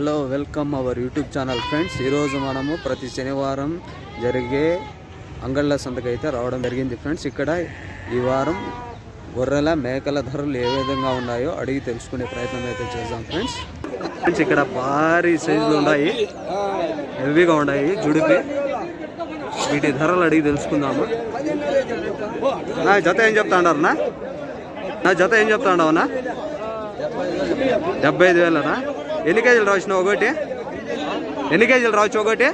Hello welcome our YouTube channel friends. ఈరోజు మనము ప్రతి శనివారం జరిగే అంగళ్ళ సంతకైతే రావడం జరిగింది ఫ్రెండ్స్. ఇక్కడ ఈ వారం గొర్రెల మేకల ధరలు ఏ విధంగా ఉన్నాయో అడిగి తెలుసుకునే ప్రయత్నం అయితే చేద్దాం ఫ్రెండ్స్. ఫ్రెండ్స్ ఇక్కడ భారీ సైజులు ఉన్నాయి. హెవీగా ఉన్నాయి. జుడిపి వీటి ధరలు అడిగి తెలుసుకుందాము. నా జత ఏం చెప్తా అన్నారన్నా నా? జత ఏం చెప్తా ఉండవునా డెబ్బై ఐదు వేలనా? ఎన్ని కేజీలు రావచ్చు ఒకటి? ఎన్ని కేజీలు రావచ్చు ఒకటి?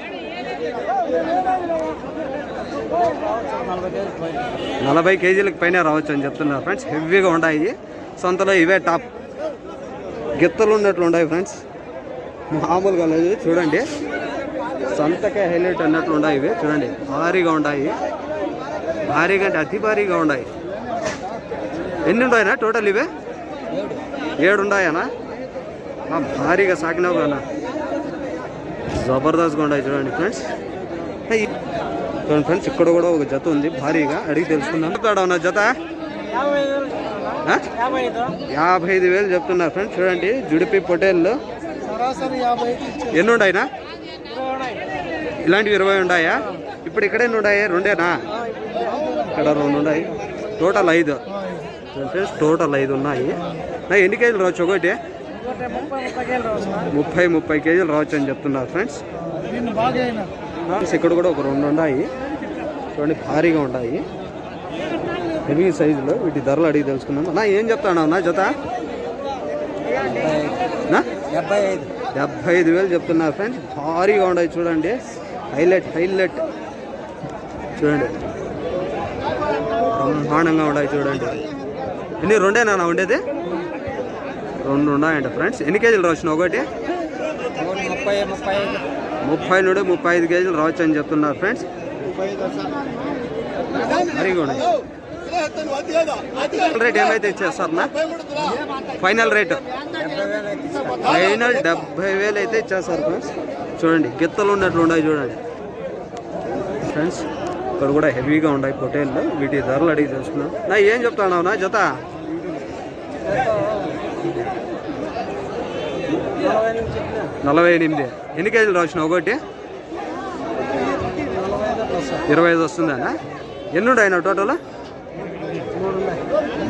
నలభై కేజీలకు పైన రావచ్చు అని చెప్తున్నారు ఫ్రెండ్స్. హెవీగా ఉన్నాయి సొంతలో ఇవే టాప్. గిత్తలు ఉన్నట్లు ఉన్నాయి ఫ్రెండ్స్. మామూలుగా లేదు. చూడండి. సంతకే హైలైట్ అన్నట్లు ఉన్నాయి ఇవి. చూడండి. భారీగా ఉన్నాయి. భారీగా అంటే అతి భారీగా ఉన్నాయి. ఎన్ని ఉన్నాయనా టోటల్ ఇవే? ఏడు ఉన్నాయనా భారీగా సాకినావు కదా జబర్దస్త్గా ఉన్నాయి చూడండి ఫ్రెండ్స్. చూడండి ఫ్రెండ్స్ ఇక్కడ కూడా ఒక జత ఉంది భారీగా అడిగి తెలుసుకుందాం. చెప్తాడా ఉన్న జత? యాభై ఐదు వేలు చెప్తున్నారు ఫ్రెండ్స్ చూడండి జుడిపి పొటేళ్ళు. ఎన్ని ఉన్నాయినా. ఇలాంటివి ఇరవై ఉన్నాయా ఇప్పుడు ఇక్కడ ఎన్ని ఉన్నాయి రెండేనా? ఇక్కడ రెండు ఉన్నాయి టోటల్ ఐదు. ఫ్రెండ్స్ టోటల్ ఐదు ఉన్నాయి. ఎన్ని కేజీలు రావచ్చు ఒకటి? ముప్పై ముప్పై కేజీలు రావచ్చు అని చెప్తున్నారు ఫ్రెండ్స్. ఫ్రెండ్స్ ఇక్కడ కూడా ఒక రెండు ఉన్నాయి. చూడండి భారీగా ఉన్నాయి. హెవీ సైజులో వీటి ధరలు అడిగి తెలుసుకుందాం. నా ఏం చెప్తాను నా జత? నా డెబ్బై ఐదు. డెబ్బై ఐదు వేలు చెప్తున్నారు ఫ్రెండ్స్. భారీగా ఉన్నాయి చూడండి. Highlight highlight. చూడండి. బ్రహ్మాండంగా ఉన్నాయి చూడండి. ఎన్ని రెండేనా ఉండేది? రెండు ఉన్నాయంట ఫ్రెండ్స్. ఎన్ని కేజీలు రావచ్చు ఒకటి? ముప్పై నుండి ముప్పై ఐదు కేజీలు రావచ్చు అని చెప్తున్నారు ఫ్రెండ్స్. ముప్పై రేట్ ఏమైతే ఇచ్చేస్తారు నా ఫైనల్ రేట్ ఫైనల్ డెబ్బై వేలు అయితే ఇచ్చేస్తారు ఫ్రెండ్స్. చూడండి గిత్తలు ఉన్నట్లు ఉన్నాయి చూడండి. ఫ్రెండ్స్ ఇక్కడ కూడా హెవీగా ఉన్నాయి పొటేళ్ళు. వీటి ధరలు అడిగి తెలుసుకున్నాం నా ఏం చెప్తాను నా జత? నలభై ఎనిమిది. ఎన్ని కేజీలు రాసిన ఒకటి? ఇరవై ఐదు వస్తుందనా ఎన్ని ఉన్నాయి టోటల్?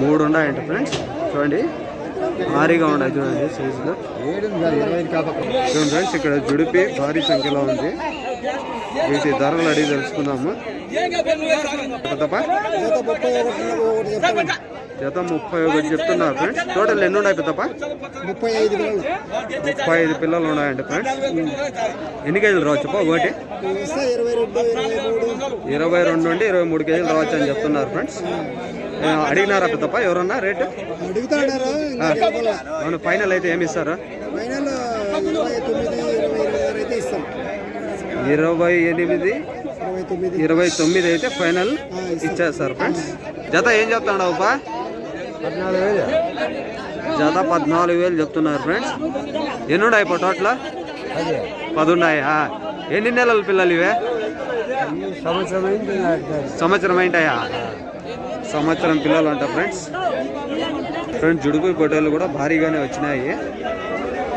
మూడు ఉన్నాయండి ఉన్నాయంట ఫ్రెండ్స్. చూడండి. భారీగా ఉన్నాయి చూడండి సైజులో. చూడండి ఫ్రెండ్స్ ఇక్కడ జుడిపి భారీ సంఖ్యలో ఉంది. వీటి ధరలు అడిగి తెలుసుకుందాము. తప్ప? జత ముప్పై ఒకటి చెప్తున్నారు ఫ్రెండ్స్ టోటల్ ఎన్ని ఉన్నాయి పెద్దప్ప? ముప్పై ఐదు ముప్పై ఐదు పిల్లలు ఉన్నాయండి ఫ్రెండ్స్ ఎన్ని కేజీలు రావచ్చు ఒకటి? ఇరవై రెండు నుండి ఇరవై మూడు కేజీలు రావచ్చు అని చెప్తున్నారు ఫ్రెండ్స్ అడిగినారా పెద్దప్ప? ఎవరన్నా రేటు? అవును ఫైనల్ అయితే ఏమి ఇస్తారు? ఇరవై ఎనిమిది ఇరవై తొమ్మిది. అయితే ఫైనల్ ఇచ్చేస్తారు ఫ్రెండ్స్ జత ఏం చెప్తాడు పా పద్నాలుగు వేలు. జత పద్నాలుగు వేలు చెప్తున్నారు ఫ్రెండ్స్. ఎన్ని ఉన్నాయి ఇప్పుడు టోటల్? పది ఉన్నాయా ఎన్ని నెలల పిల్లలు ఇవే? సంవత్సరం సంవత్సరం ఏంటయా సంవత్సరం పిల్లలు అంట ఫ్రెండ్స్. ఫ్రెండ్స్ జుడుపు పొటోలు కూడా భారీగానే వచ్చినాయి.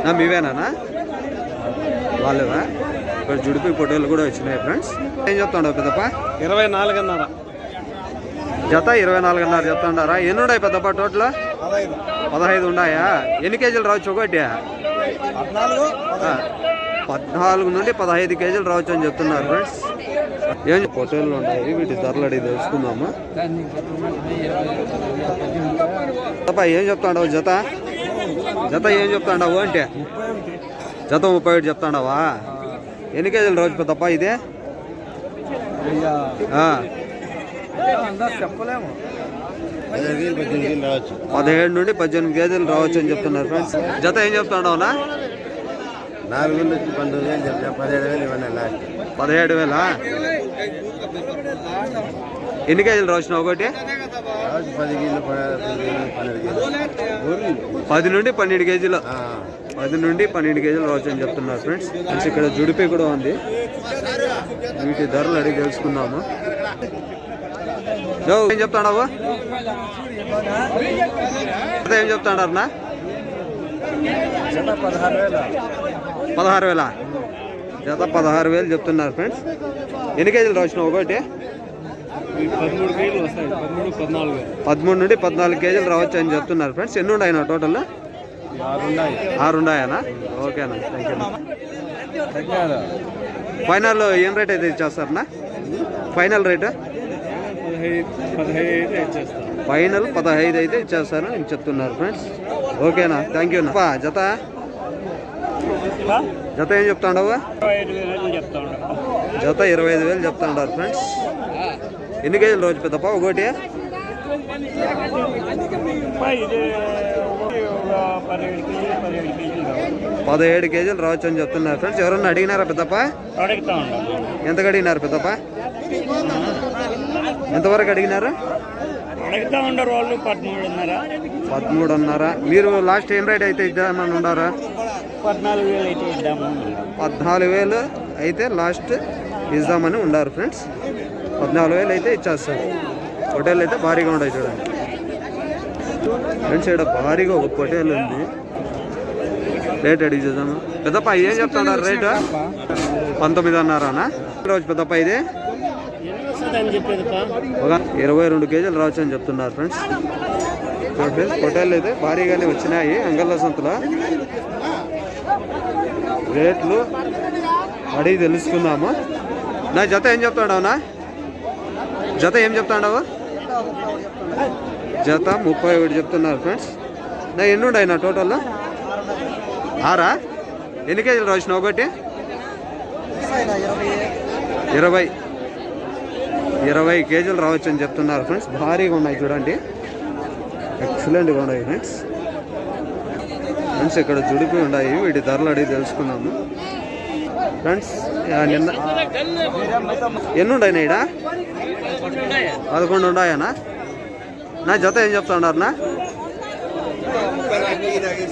నా మీవేనా వాళ్ళవా? ఇక్కడ జుడిపి పొట్టేలు కూడా వచ్చినాయి ఫ్రెండ్స్. ఏం చెప్తాడు పెద్దప్ప? ఇరవై నాలుగున్నర. జత ఇరవై నాలుగున్నర చెప్తాడారా ఎన్ని ఉన్నాయి పెద్దప్ప టోటల్ పదహైదు. ఉన్నాయా? ఎన్ని కేజీలు రావచ్చు ఒకటి? పద్నాలుగు నుండి పదహైదు కేజీలు రావచ్చు అని చెప్తున్నారు ఫ్రెండ్స్. ఏం పొట్టేళ్ళు ఉన్నాయి వీటి ధరలు అడిగి తెలుసుకుందాము? తప్ప ఏం చెప్తాడావు జత? జత ఏం చెప్తాడావు అంటే? జత ముప్పై ఒకటి చెప్తాడావా? ఎన్ని కేజీలు రోజు తప్ప ఇదే? చెప్పలేము పదిహేడు నుండి పద్దెనిమిది కేజీలు రావచ్చు అని చెప్తున్నారు ఫ్రెండ్స్. జత ఏం చెప్తాడావునా నాలుగు నుంచి పంతొమ్మిది వేలు చెప్తా. పదిహేడు వేలు ఇవ్వండి లాస్ట్ పదిహేడు వేలా? ఎన్ని కేజీలు రాసిన ఒకటి? పది నుండి పన్నెండు కేజీలు పది నుండి పన్నెండు కేజీలు రావచ్చు అని చెప్తున్నారు ఫ్రెండ్స్. ఫ్రెండ్స్ ఇక్కడ జుడిపి కూడా ఉంది. వీటి ధరలు అడిగి తెలుసుకుందాము. జో, ఏం చెప్తాడావు? ఏం చెప్తాడారు నా? జత పదహారు పదహారు వేల. జత పదహారు వేలు చెప్తున్నారు ఫ్రెండ్స్. ఎన్ని కేజీలు రాసినావు ఒకటి? పదమూడు కేజీలు పదమూడు నుండి పద్నాలుగు కేజీలు రావచ్చు అని చెప్తున్నారు ఫ్రెండ్స్. ఎన్ని ఉన్నాయన్నా టోటల్ ఆరు ఆరు ఉన్నాయనా ఓకేనా థ్యాంక్ యూ ఫైనల్ ఏం రేట్ అయితే ఇచ్చేస్తారనా ఫైనల్ రేటు పదహైదు పదహైదు అయితే ఇచ్చేస్తాం. ఫైనల్ పదహైదు అయితే ఇచ్చేస్తారని నేను చెప్తున్నారు ఫ్రెండ్స్? ఓకేనా? థ్యాంక్ యూ జత? జత ఏం చెప్తాండవు జత ఇరవై ఐదు వేలు చెప్తాండారు ఫ్రెండ్స్. ఎన్ని కేజీలు రోజు పెద్దప్ప? ఒకటి? పదిహేడు కేజీలు రావచ్చు అని చెప్తున్నారు ఫ్రెండ్స్. ఎవరన్నా అడిగినారా పెద్దప్ప? ఎంతకు అడిగినారు పెద్దప్ప? ఎంతవరకు అడిగినారు? అడుగుతా ఉండరు వాళ్ళు పదమూడున్నర. పదమూడున్నర. మీరు లాస్ట్ ఏం రేట్ అయితే ఇద్దామని ఉన్నారా? పద్నాలుగు వేలు అయితే ఇద్దాము పద్నాలుగు వేలు అయితే లాస్ట్ ఇద్దామని ఉండారు ఫ్రెండ్స్. పద్నాలుగు వేలు అయితే ఇచ్చేస్తారు. హోటల్ అయితే భారీగా ఉండవు చూడండి. ఫ్రెండ్స్ ఇక్కడ భారీగా ఒక హోటల్ ఉంది. రేట్ అడిగి చూద్దాము? పెద్దప్ప ఏం చెప్తున్నారు రేటు పంతొమ్మిది అన్నారానా రోజు పెద్దప్ప ఇది? ఒక ఇరవై రెండు కేజీలు రావచ్చు అని చెప్తున్నారు ఫ్రెండ్స్. చూడండి అయితే భారీగానే వచ్చినాయి అంగళ్ళ సంతలో. రేట్లు అడిగి తెలుసుకుందాము. నా జత ఏం చెప్తాడావునా జత ఏం చెప్తాడావు? జత ముప్పై ఒకటి చెప్తున్నారు ఫ్రెండ్స్. నా ఎన్ని ఉన్నాయి నా టోటల్? ఆరా? ఎన్ని కేజీలు రాసిన ఒకటి? ఇరవై. ఇరవై కేజీలు రావచ్చు అని చెప్తున్నారు ఫ్రెండ్స్. భారీగా ఉన్నాయి చూడండి. ఎక్సలెంట్గా ఉన్నాయి ఫ్రెండ్స్. ఫ్రెండ్స్ ఇక్కడ జుడిపి ఉన్నాయి. వీటి ధరలు అడిగి తెలుసుకున్నాము ఫ్రెండ్స్ నిన్న ఎన్ని ఉన్నాయి ఈడ? పదకొండు ఉన్నాయనా నా జత ఏం చెప్తున్నారు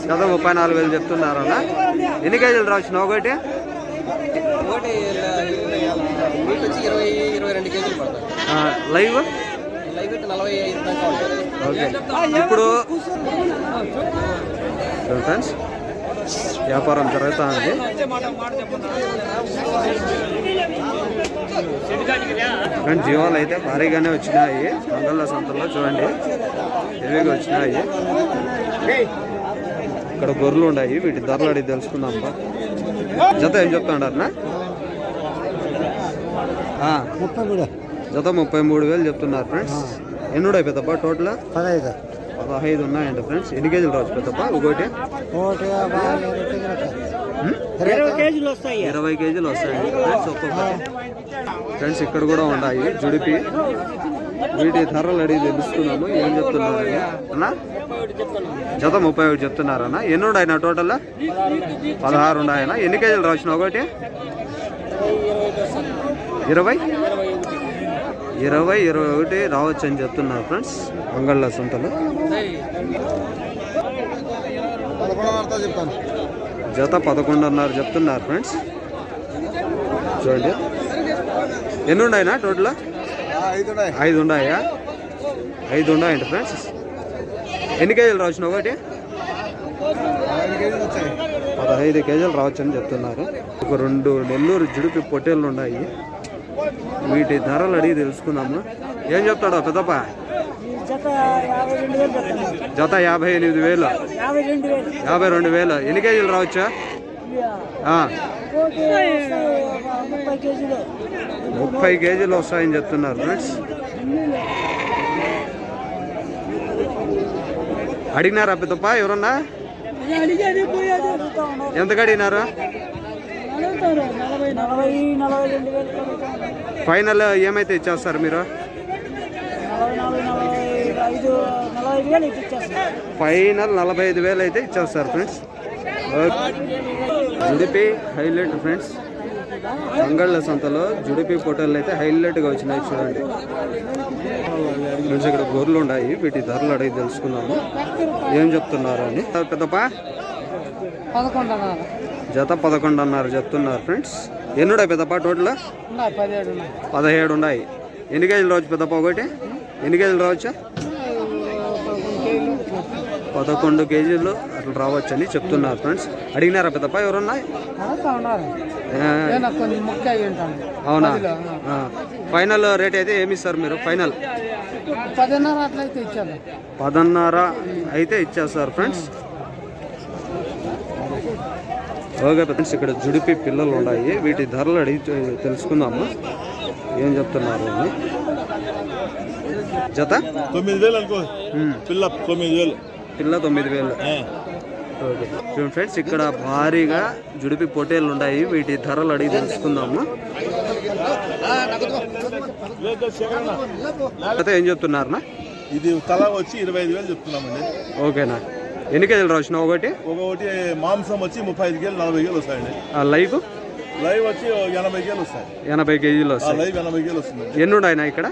జత ముప్పై నాలుగు వేలు చెప్తున్నారన్నా ఎన్ని కేజీలు రావచ్చు ఒకటి? ఒకటి మీట్ వచ్చి ఇరవై ఇరవై రెండు కేజీలు పడతాయి ఆ, లైవ్? లైవ్ అయితే నలభై ఐదు దాకా ఉంటుంది. ఓకే. ఇప్పుడు ఫ్రెండ్స్ వ్యాపారం జరుగుతూ ఉంది. ఫ్రెండ్స్ జీవాలు అయితే భారీగానే వచ్చినాయి. మంగళ సంతలో చూడండి. హెవీగా వచ్చినాయి. ఇక్కడ గొర్రెలు ఉన్నాయి. వీటి ధరలు అడిగి తెలుసుకుందాం. జత ఏం చెప్తాడారనా ముప్పై కూడా జత ముప్పై మూడు వేలు చెప్తున్నారు ఫ్రెండ్స్. ఎన్ని ఉన్నాయి పెద్దప్ప టోటల్? పదహైదు. పదహైదు ఉన్నాయండి ఫ్రెండ్స్. ఎన్ని కేజీలు రావచ్చు పెద్దప్ప? ఒకటి? ఇరవై కేజీలు వస్తాయి. ఇరవై కేజీలు వస్తాయండి ఫ్రెండ్స్ ఒక్కొక్కటి. ఫ్రెండ్స్ ఇక్కడ కూడా ఉన్నాయి జుడిపి. వీటి ధరలు అడిగి తెలుసుకున్నాము ఏం చెప్తున్నారు అన్నా? జత ముప్పై ఒకటి చెప్తున్నారన్నా. ఎన్ని ఉన్నాయి నా టోటల్? పదహారు ఉన్నాయన్నా. ఎన్ని కేజీలు రాసిన ఒకటి ఇరవై? ఇరవై ఇరవై ఒకటి రావచ్చు అని చెప్తున్నారు ఫ్రెండ్స్. అంగళ్ళ సొంతలు జత పదకొండున్నర చెప్తున్నారు ఫ్రెండ్స్. చూడండి. ఎన్ని ఉన్నాయినా టోటల్? ఐదు ఐదు ఉన్నాయా ఐదు ఉన్నాయండి ఫ్రెండ్స్. ఎన్ని కేజీలు రావచ్చు ఒకటి? పదహైదు కేజీలు రావచ్చు అని చెప్తున్నారు. ఒక రెండు నెల్లూరు జుడిపి పొట్టేళ్ళు ఉన్నాయి వీటి ధరలు అడిగి తెలుసుకుందాము. ఏం చెప్తాడో పెద్దప్ప? జత యాభై ఎనిమిది వేలు. యాభై రెండు వేలు. ఎన్ని కేజీలు రావచ్చా? ముప్పై కేజీలు. వస్తాయని చెప్తున్నారు ఫ్రెండ్స్. అడిగినారా పెద్దప్ప ఎవరన్నా? ఎంతకు అడిగినారు? ఫైనల్ ఏమైతే ఇచ్చేస్తారు మీరు? ఫైనల్ నలభై ఐదు వేలు అయితే ఇచ్చేస్తారు ఫ్రెండ్స్. జుడిపి హైలైట్ ఫ్రెండ్స్. అంగళ్ళ సంతలో జుడిపి ఫోటోలు అయితే హైలైట్గా వచ్చినాయి చూడండి. ఫ్రెండ్స్ ఇక్కడ గొర్రెలు ఉన్నాయి. వీటి ధరలు అడిగి తెలుసుకున్నాము. ఏం చెప్తున్నారు అని. అన్నారు. జత పదకొండు అన్నారు చెప్తున్నారు ఫ్రెండ్స్. ఎన్నుడాయి పెద్దప్ప టోటల్? పదిహేడు ఉన్నాయి. ఎన్ని కేజీలు రావచ్చు పెద్దప్ప ఒకటి? ఎన్ని కేజీలు రావచ్చు? పదకొండు కేజీలు అట్లా రావచ్చని చెప్తున్నారు ఫ్రెండ్స్. అడిగినారా పెద్దప్ప ఎవరన్నా? అవునా. ఫైనల్ రేట్ అయితే ఏమి ఇస్తారు మీరు? ఫైనల్? పదిన్నర అట్లయితే ఇచ్చాను. పదన్నర అయితే ఇచ్చేస్తారు ఫ్రెండ్స్. ఓకే ఫ్రెండ్స్ ఇక్కడ జుడిపి పిల్లలు ఉన్నాయి. వీటి ధరలు అడిగి తెలుసుకుందాము. ఏం చెప్తున్నారు? అని జత? తొమ్మిది వేలు అనుకో. పిల్ల తొమ్మిది వేలు. పిల్ల తొమ్మిది వేలు. ఓకే. ఫ్రెండ్స్ ఇక్కడ భారీగా జుడిపి పొటేళ్ళు ఉన్నాయి. వీటి ధరలు అడిగి తెలుసుకుందాము. అయితే ఏం చెప్తున్నారనా ఇది తల వచ్చి ఇరవై ఐదు వేలు చెప్తున్నామండి. ఓకేనా? ఎన్ని కేజీలు రాసిన ఒకటి? ఒకటి మాంసం వచ్చి ముప్పై ఐదు కేలు నలభై కేలు వస్తాయండి. ఆ లైవ్? లైవ్ వచ్చి ఎనభై కేలు వస్తాయి. ఎనభై కేజీలు వస్తాయి. లైవ్ ఎనభై కేలు వస్తుందండి ఎన్ని ఉన్నాయినా ఇక్కడ?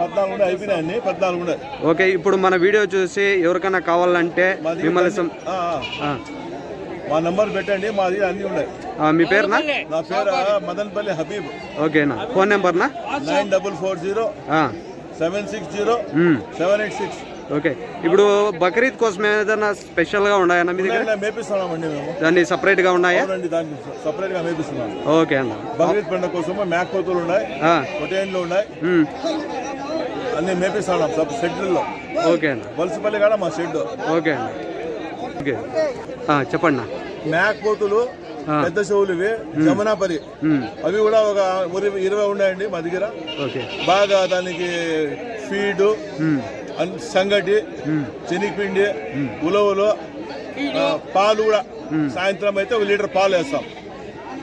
పద్నాలుగు ఉండే అయిపోయినాయండి. పద్నాలుగు ఉండే ఓకే ఇప్పుడు మన వీడియో చూసి ఎవరికైనా కావాలంటే మిమ్మల్ని మా నంబర్ పెట్టండి మాది అన్ని ఉన్నాయి. మీ పేరునా? నా పేరు మదన్పల్లి హబీబ్. ఓకేనా. Phone నెంబర్నా? Nine double four zero seven six zero seven eight six. Okay. ఇప్పుడు బక్రీద్ కోసం ఏదైనా స్పెషల్గా ఉన్నాయన్నా మీ దగ్గర? మేపిస్తున్నామండి మేము. దాన్ని సపరేట్గా ఉన్నాయా? అవునండి దాన్ని సపరేట్గా మేపిస్తున్నాం. ఓకే అన్న. బక్రీద్ పండుగ కోసం మేకపోతులు ఉన్నాయి ఆ, పొటేన్లు ఉన్నాయి. అన్ని మేపిస్తున్నాం సబ్ షెడ్లలో. ఓకే అన్న. వలసపల్లి కాడ మా షెడ్ ఓకే అన్న. ఓకే. చెప్పండి. మేకపోతులు ఆ. పెద్ద చెవులు ఇవి జమునాపరి. అవి కూడా ఒక ఇరవై ఉన్నాయండి మా దగ్గర. ఓకే. బాగా దానికి ఫీడు సంగటి ఉమ్, శనగపిండి ఉలవలు పాలు కూడా. సాయంత్రం అయితే ఒక లీటర్ పాలు వేస్తాం.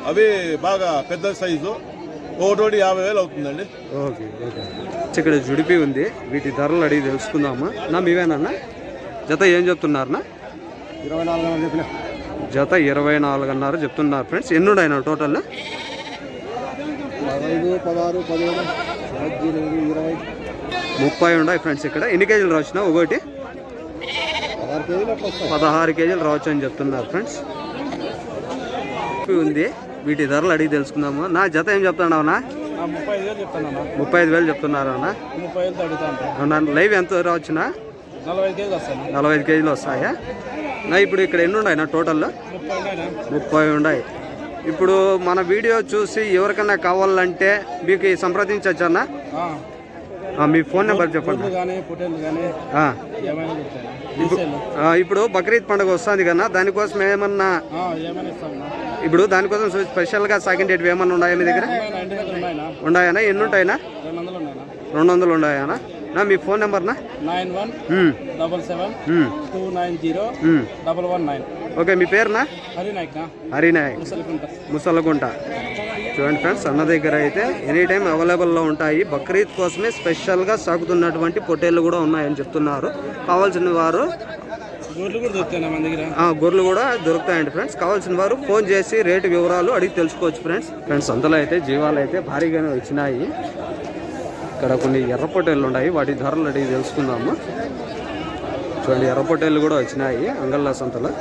అవి బాగా పెద్ద సైజు. ఒకటోటి యాభై వేలు అవుతుందండి. Okay okay. ఇక్కడ జుడిపి ఉంది. వీటి ధరలు అడిగి తెలుసుకుందాము. నా మీవేనన్నా జత ఏం చెప్తున్నారన్నా ఇరవై నాలుగు చెప్పిన. జత ఇరవై నాలుగున్నర చెప్తున్నారు ఫ్రెండ్స్. ఎన్ని ఉన్నాయి టోటల్ పదహైదు పదహారు పదిహేడు ఇరవై. ముప్పై ఉన్నాయి ఫ్రెండ్స్ ఇక్కడ. ఎన్ని కేజీలు రావచ్చునా ఒకటి. పదహారు కేజీలు రావచ్చు అని చెప్తున్నారు ఫ్రెండ్స్. ఉంది. వీటి ధరలు అడిగి తెలుసుకుందాము. నా జత ఏం చెప్తున్నావునా ముప్పై ఐదు వేలు ముప్పై ఐదు వేలు చెప్తున్నారు అన్న. అవునా? లైవ్ ఎంత రావచ్చునా నలభై ఐదు కేజీలు వస్తాయా? నా ఇప్పుడు ఇక్కడ ఎన్ని ఉన్నాయి నా టోటల్లో ముప్పై ఉన్నాయి ఇప్పుడు మన వీడియో చూసి ఎవరికైనా కావాలంటే మీకు సంప్రదించవచ్చా అన్న? మీ ఫోన్ నెంబర్ చెప్పండి. ఇప్పుడు బక్రీద్ పండుగ వస్తుంది కదా దానికోసం ఏమన్నా ఇప్పుడు దానికోసం స్పెషల్గా సాగిండేటివి ఏమన్నా ఉన్నాయా మీ దగ్గర? ఉన్నాయినా? ఎన్ని ఉంటాయినా? రెండు వందలు ఉన్నాయినా? నా మీ phone నెంబర్నా? Nine one double seven two nine zero. Double one nine. Okay మీ పేరునా? హరినాయక్ ముసలగుంట చూడండి ఫ్రెండ్స్ అన్న దగ్గర అయితే ఎనీ టైం అవైలబుల్లో ఉంటాయి. బక్రీద్ కోసమే స్పెషల్గా సాగుతున్నటువంటి పొట్టేళ్ళు కూడా ఉన్నాయని చెప్తున్నారు. కావాల్సిన వారు గొర్రెలు కూడా దొరుకుతాయండి ఫ్రెండ్స్. కావాల్సిన వారు ఫోన్ చేసి రేటు వివరాలు అడిగి తెలుసుకోవచ్చు ఫ్రెండ్స్. ఫ్రెండ్స్ అంతలో అయితే జీవాలు అయితే భారీగానే వచ్చినాయి. ఇక్కడ కొన్ని ఎర్ర పొట్టేళ్ళు ఉన్నాయి. వాటి ధరలు అడిగి తెలుసుకుందాము. చూడండి ఎర్ర పొట్టేళ్ళు కూడా వచ్చినాయి. అంగళ్ళ సంతలో.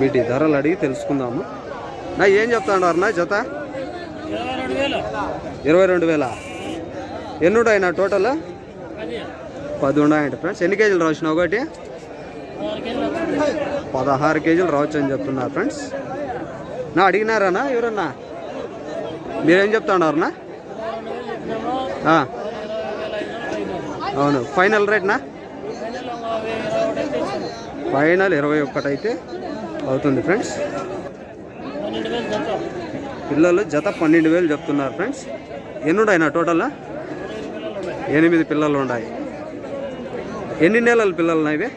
వీటి ధరలు అడిగి తెలుసుకుందాము. నా ఏం చెప్తాడు నా జత? ఇరవై రెండు వేల. ఎన్ని ఉన్నాయి నా టోటల్ పది ఉన్నాయండి ఫ్రెండ్స్ ఎన్ని కేజీలు రాసిన ఒకటి? పదహారు కేజీలు రావచ్చు అని చెప్తున్నారు ఫ్రెండ్స్ నా అడిగినారనా ఎవరన్నా? మీరేం చెప్తాడారనా అవును. ఫైనల్ రేట్నా ఫైనల్ ఇరవై ఒక్కటైతే. అవుతుంది ఫ్రెండ్స్. పిల్లలు జత పన్నెండు వేలు చెప్తున్నారు ఫ్రెండ్స్. ఎన్ని ఉన్నాయి టోటల్? ఎనిమిది పిల్లలు ఉన్నాయి. ఎన్ని నెలల పిల్లలు ఉన్నాయి ఇవి?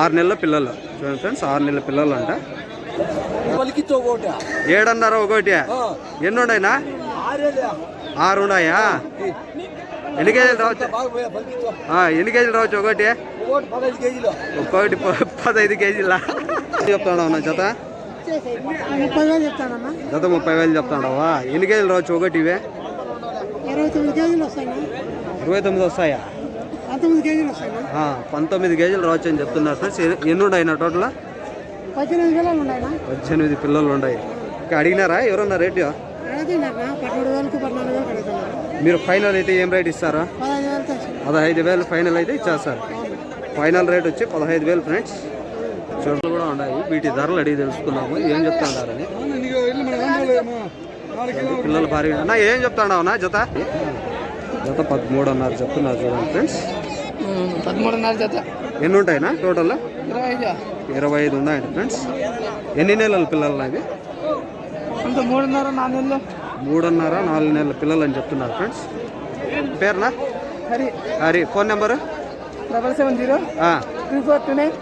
ఆరు నెలల పిల్లలు. చూడండి ఫ్రెండ్స్ ఆరు నెలల పిల్లలు అంట ఏడన్నర ఒకటి. ఎన్ని ఉన్నాయినా? ఆరు ఉన్నాయా? ఎన్ని కేజీలు రావచ్చు? ఎన్ని కేజీలు రావచ్చు ఒకటి? ఒకటి పదహైదు కేజీలా. చెప్తాడా నా జత? ముప్పై వేలు చెప్తానమ్మా. జత ముప్పై వేలు చెప్తాడావా ఎన్ని కేజీలు రావచ్చు ఒకటి ఇవే? ఇరవై తొమ్మిది కేజీలు వస్తాయినా ఇరవై తొమ్మిది వస్తాయా? పంతొమ్మిది కేజీలు రావచ్చు అని చెప్తున్నారు ఫ్రెండ్స్ ఎన్ని- ఉన్నాయి నా టోటల్? పద్దెనిమిది పిల్లలు ఉన్నాయి ఇంకా అడిగినారా? ఎవరన్నా రేటు? మీరు ఫైనల్ అయితే ఏం రేట్ ఇస్తారా? పదహైదు వేలు తెచ్చు పదహైదు వేలు ఫైనల్ అయితే ఇచ్చేస్తారు. ఫైనల్ రేట్ వచ్చి పదహైదు వేలు ఫ్రెండ్స్. చెట్లు కూడా ఉన్నాయి. వీటి ధరలు అడిగి తెలుసుకున్నాము ఏం చెప్తాడారని. పిల్లలు భారీ అన్న ఏం చెప్తాడావునా జత? జత పదమూడు అన్నారు చెప్తున్నారు చూడండి ఫ్రెండ్స్. పదమూడున్నర జత. ఎన్ని ఉంటాయినా టోటల్ ఇరవై ఐదు. ఉన్నాయండి ఫ్రెండ్స్. ఎన్ని నెలల పిల్లలు అంత మూడున్నర నాలుగు నెలలు. మూడున్నర నాలుగు నెలల పిల్లలు అని చెప్తున్నారు friends. పేరునా Hari. Hari phone number? Double seven zero three four two nine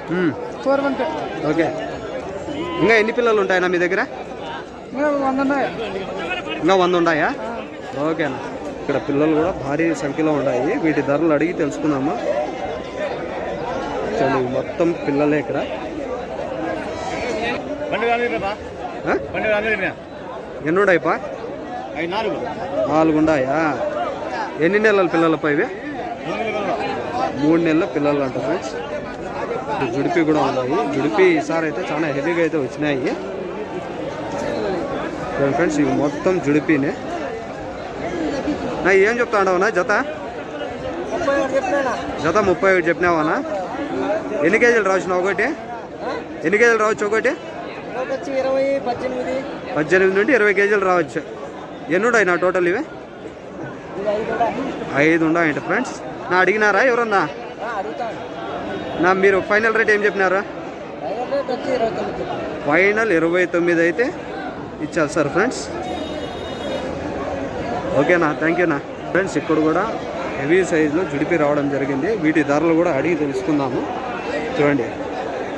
four one two. Okay. ఇంకా ఎన్ని పిల్లలు ఉంటాయన్నా మీ దగ్గర? వంద ఉన్నాయి. ఇంకా వంద ఉన్నాయా? ఓకేనా ఇక్కడ పిల్లలు కూడా భారీ సంఖ్యలో ఉన్నాయి. వీటి ధరలు అడిగి తెలుసుకున్నాము చూడండి మొత్తం పిల్లలే ఇక్కడ? ఎన్ని నాలుగు. ఉన్నాయా? ఎన్ని నెలల పిల్లలపై ఇవి? మూడు నెలల పిల్లలు అంట ఫ్రెండ్స్ జుడిపి కూడా ఉన్నాయి. జుడిపి ఈసారి అయితే చాలా హెవీగా అయితే వచ్చినాయి. ఫ్రెండ్స్ ఇవి మొత్తం జుడిపినే. నా ఏం చెప్తా ఉండవునా జత? జత ముప్పై ఒకటి చెప్పినావానా ఎన్ని కేజీలు రావచ్చు ఒకటి? ఎన్ని కేజీలు రావచ్చు ఒకటి? పద్దెనిమిది పద్దెనిమిది నుండి ఇరవై కేజీలు రావచ్చు. ఎన్ని ఉన్నాయి నా టోటల్ ఇవి? ఐదు ఉన్నాయంట ఫ్రెండ్స్ నా అడిగినారా ఎవరన్నా? నా మీరు ఫైనల్ రేట్ ఏం చెప్పినారా? ఫైనల్ ఇరవై తొమ్మిది అయితే ఇచ్చారు సార్ ఫ్రెండ్స్. ఓకేనా థ్యాంక్ యూనా ఫ్రెండ్స్ ఇక్కడ కూడా హెవీ సైజులో జుడిపి రావడం జరిగింది. వీటి ధరలు కూడా అడిగి తెలుసుకుందాము. చూడండి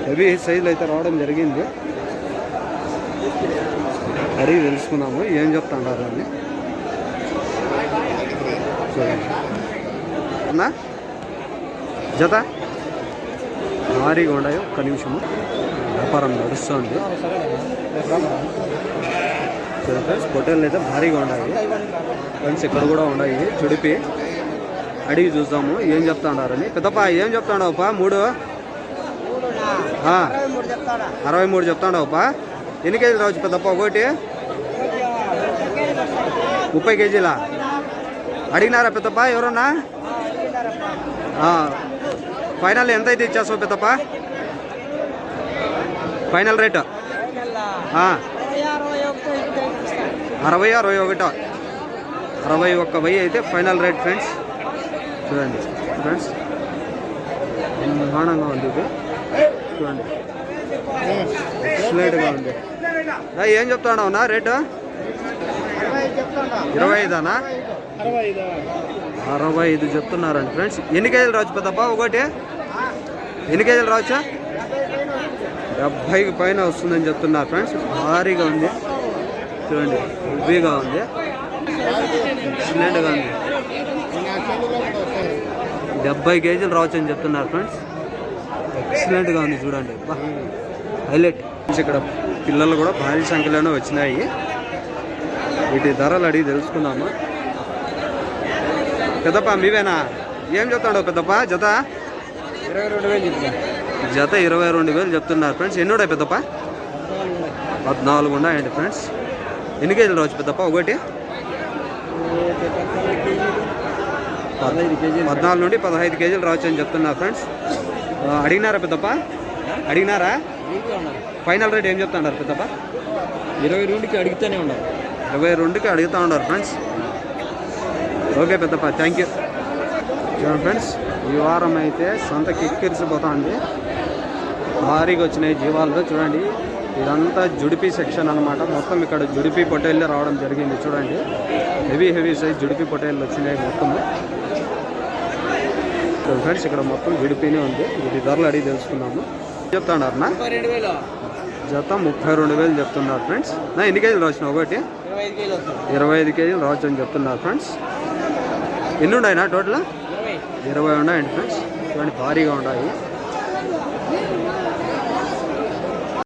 హెవీ సైజులో అయితే రావడం జరిగింది. అడిగి తెలుసుకుందాము ఏం చెప్తున్నారు అని. చూడండి. అన్నా జత? భారీగా ఉన్నాయి ఒక్క నిమిషము. వ్యాపారం నడుస్తుంది. చూడండి ఫ్రెండ్స్ పొట్టేళ్ళు అయితే భారీగా ఉన్నాయి ఫ్రెండ్స్ ఇక్కడ కూడా ఉన్నాయి. చుడిపి. అడిగి చూద్దాము. ఏం చెప్తా ఉన్నారని పెద్దప్ప ఏం చెప్తా ఉండవప్ప మూడు అరవై మూడు చెప్తా ఉండవప్ప ఎన్ని కేజీలు రావచ్చు పెద్దప్ప? ఒకటి? ముప్పై కేజీలా? అడిగినారా పెద్దప్ప ఎవరన్నా? ఫైనల్ ఎంత అయితే ఇచ్చేస్తావు పెద్దప్ప ఫైనల్ రేటు అరవై అరవై ఒకటో? అరవై ఒక్క వెయ్యి అయితే ఫైనల్ రేట్ ఫ్రెండ్స్ చూడండి ఫ్రెండ్స్ బ్రహ్మాండంగా ఉంది ఇది. చూడండి. ఎక్సలెంట్గా ఉంది. ఏం చెప్తాడు నా రేటు ఇరవై ఐదానా? అరవై ఐదు చెప్తున్నారండి ఫ్రెండ్స్. ఎన్ని కేజీలు రావచ్చు పెద్దప్ప ఒకటి? ఎన్ని కేజీలు రావచ్చా? డెబ్భైకి పైన వస్తుందని చెప్తున్నారు ఫ్రెండ్స్. భారీగా ఉంది. చూడండి హెవీగా ఉంది. ఎక్సలెంట్గా ఉంది. డెబ్బై కేజీలు రావచ్చు అని చెప్తున్నారు ఫ్రెండ్స్. ఎక్సలెంట్గా ఉంది చూడండి. హైలైట్. ఇక్కడ పిల్లలు కూడా భారీ సంఖ్యలోనే వచ్చినాయి. వీటి ధరలు అడిగి తెలుసుకుందాము? పెద్దప్ప మీవేనా? ఏం చెప్తాడు పెద్దప్ప? జత? ఇరవై రెండు వేలు చెప్తాను జత ఇరవై రెండు వేలు చెప్తున్నారు ఫ్రెండ్స్. ఎన్ని ఉన్నాయి పెద్దప్ప? పద్నాలుగు ఉన్నాయండి ఫ్రెండ్స్? ఎన్ని కేజీలు రావచ్చు పెద్దప్ప? ఒకటి? పద్నాలుగు నుండి పదహైదు కేజీలు రావచ్చు అని చెప్తున్నారు ఫ్రెండ్స్. అడిగినారా పెద్దప్ప? అడిగినారా? ఫైనల్ రేట్ ఏం చెప్తున్నారు పెద్దప్ప? ఇరవై రెండుకి అడుగుతూనే ఉన్నారు ఇరవై రెండుకి అడుగుతూ ఉన్నారు ఫ్రెండ్స్. ఓకే పెద్దప్ప థ్యాంక్ యూ చూడండి ఫ్రెండ్స్ ఈ వారం అయితే సంత కిక్కిరిసిపోతుంది. భారీగా వచ్చినాయి జీవాలు. చూడండి ఇదంతా జుడిపి సెక్షన్ అన్నమాట. మొత్తం ఇక్కడ జుడిపి పొటేళ్ళు రావడం జరిగింది. చూడండి హెవీ హెవీ సైజ్ జుడిపి పొటేళ్ళు వచ్చినాయి మొత్తము. ఫ్రెండ్స్ ఇక్కడ మొత్తం జుడిపినే ఉంది. వీటి ధరలు అడిగి తెలుసుకున్నాము చెప్తాడారు నా వేలు. జత ముప్పై రెండు వేలు చెప్తున్నారు ఫ్రెండ్స్ నా ఎన్ని కేజీలు రాసిన ఒకటి? ఇరవై ఐదు కేజీలు రావచ్చు అని చెప్తున్నారు ఫ్రెండ్స్ ఎన్ని ఉన్నాయినా టోటల్? ఇరవై ఉన్నాయండి ఫ్రెండ్స్. చూడండి భారీగా ఉన్నాయి.